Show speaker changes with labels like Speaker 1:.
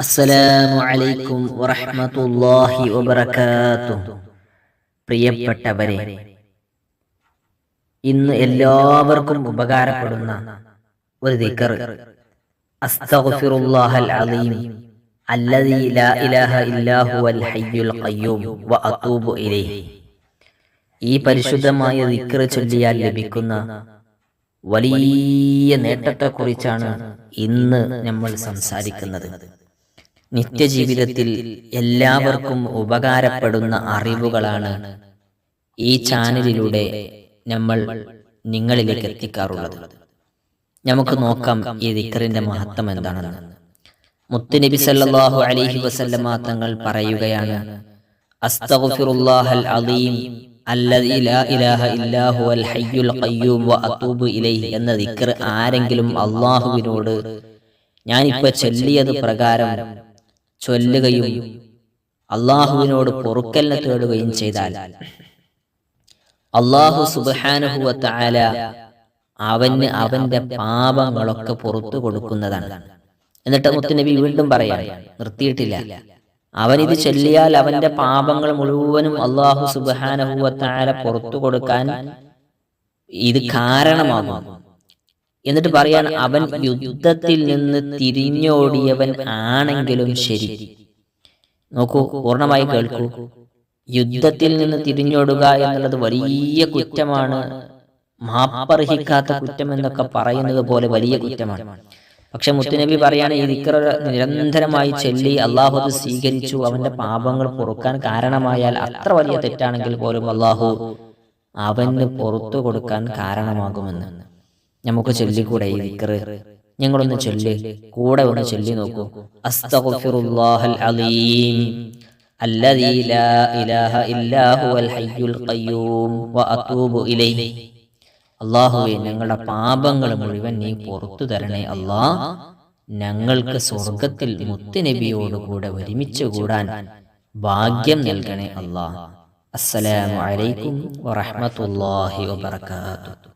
Speaker 1: അസ്സലാമു അലൈക്കും വറഹ്മത്തുള്ളാഹി വബറകാതുഹു. പ്രിയപ്പെട്ടവരെ ഇന്ന് എല്ലാവർക്കും ഉപകാരപ്പെടുന്ന ഒരു ദിക്ർ അസ്തഗ്ഫിറുല്ലാഹൽ അലീം. അല്ലദീ ലാ ഇലാഹ ഇല്ലാ ഹുവൽ ഹയ്യുൽ ഖയ്യൂം. വ അതൂബു ഇലൈഹി. ഈ പരിശുദ്ധമായ ദിക്ർ ചൊല്ലിയാൽ ലഭിക്കുന്ന വലിയ നേട്ടത്തെക്കുറിച്ചാണ് ഇന്ന് നമ്മൾ സംസാരിക്കുന്നത്. നിത്യജീവിതത്തിൽ എല്ലാവർക്കും ഉപകാരപ്പെടുന്ന അറിവുകളാണ് ഈ ചാനലിലൂടെ നമ്മൾ നിങ്ങളിലേക്ക് എത്തിക്കാറുള്ളത്. നമുക്ക് നോക്കാം ഈ ദിക്കറിന്റെ മഹത്വം എന്താണെന്ന്. മുത്തുനബി സല്ലാഹു അലൈഹി വസല്ലമ തങ്ങൾ പറയുകയാണ് അസ്തഗ്ഫിറുല്ലാഹൽ അലീം എന്ന ദിക്ർ ആരെങ്കിലും അള്ളാഹുവിനോട് ഞാനിപ്പോ ചൊല്ലിയത് പ്രകാരം ചൊല്ലുകയും അള്ളാഹുവിനോട് പൊറുക്കലിനെ തേടുകയും ചെയ്താൽ അള്ളാഹു സുബാനുഹുവത്ത ആല അവന് അവന്റെ പാപങ്ങളൊക്കെ പുറത്തു കൊടുക്കുന്നതാണ്. എന്നിട്ട് മുത്തുനബി വീണ്ടും പറയാം നിർത്തിയിട്ടില്ല. അവൻ ഇത് ചൊല്ലിയാൽ അവന്റെ പാപങ്ങൾ മുഴുവനും അള്ളാഹു സുബാനുഹുവത്ത ആല പുറത്തു കൊടുക്കാൻ ഇത് കാരണമാകും. എന്നിട്ട് പറയാൻ അവൻ യുദ്ധത്തിൽ നിന്ന് തിരിഞ്ഞോടിയവൻ ആണെങ്കിലും ശരി. നോക്കൂ പൂർണമായി കേൾക്കൂ. യുദ്ധത്തിൽ നിന്ന് തിരിഞ്ഞോടുക എന്നുള്ളത് വലിയ കുറ്റമാണ്. മാപ്പർഹിക്കാത്ത കുറ്റം എന്നൊക്കെ പറയുന്നത് പോലെ വലിയ കുറ്റമാണ്. പക്ഷെ മുത്തുനബി പറയാണ് ഈ ദിക്ര നിരന്തരമായി ചൊല്ലി അള്ളാഹു അത് സ്വീകരിച്ചു അവന്റെ പാപങ്ങൾ പൊറുക്കാൻ കാരണമായാൽ അത്ര വലിയ തെറ്റാണെങ്കിൽ പോലും അള്ളാഹു അവന് പുറത്തു കൊടുക്കാൻ കാരണമാകുമെന്ന്. നമുക്ക് ചൊല്ലിക്കൂടെ ഈ ദിക്റ് ഞങ്ങളൊന്ന് ചൊല്ലി കൂടെ ഒന്ന് ചൊല്ലി നോക്കൂ അസ്തഗ്ഫിറുല്ലാഹൽ അലീം الذي لا إله إلا هو الحي القيوم وأتوب إليه അള്ളാഹുവെ ഞങ്ങളുടെ പാപങ്ങൾ മുഴുവൻ നീ പുറത്തു തരണേ അള്ളാ ഞങ്ങൾക്ക് സ്വർഗത്തിൽ മുത്തുനബിയോടുകൂടെ ഒരുമിച്ച് കൂടാൻ ഭാഗ്യം നൽകണേ അള്ളാ അസ്സലാമു അലൈക്കും വറഹ്മത്തുള്ളാഹി വബറകാതുഹു